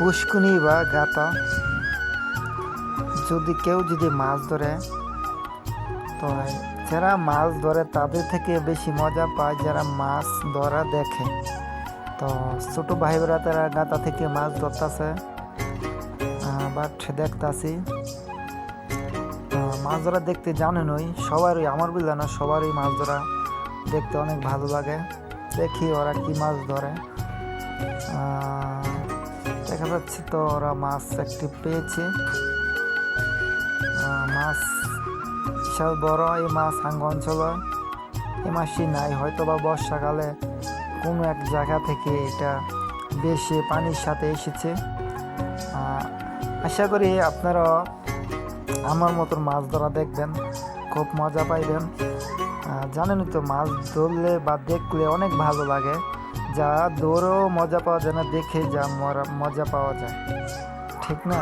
পুষ্কুনি বা গাতা। যদি কেউ যদি মাছ ধরে তো যারা মাছ ধরে তাদের থেকে বেশি মজা পায় যারা মাছ ধরা দেখে। তো ছোট ভাই বোরা তারা গাতা থেকে মাছ ধরতেছে বাট দেখতাছি। মাছ ধরা দেখতে জানেনই সবারই, আমার বুঝলে না, সবারই মাছ ধরা দেখতে অনেক ভালো লাগে। দেখি ওরা কি মাছ ধরে। দেখা যাচ্ছে তো ওরা মাছ একটি পেয়েছে। মাছ বিশাল বড়, এই মাছ সাঙ্গ অঞ্চল। এই মাছটি নাই হয়তো বা বর্ষাকালে কোনো এক জায়গা থেকে এটা বেশি পানির সাথে এসেছে। আশা করি আপনারা আমার মতন মাছ ধরা দেখবেন, খুব মজা পাইবেন। জানেনই তো মাছ ধরলে বা দেখলে অনেক ভালো লাগে। যা দৌড়েও মজা পাওয়া যায় না দেখে যা মজা পাওয়া যায়। ঠিক না?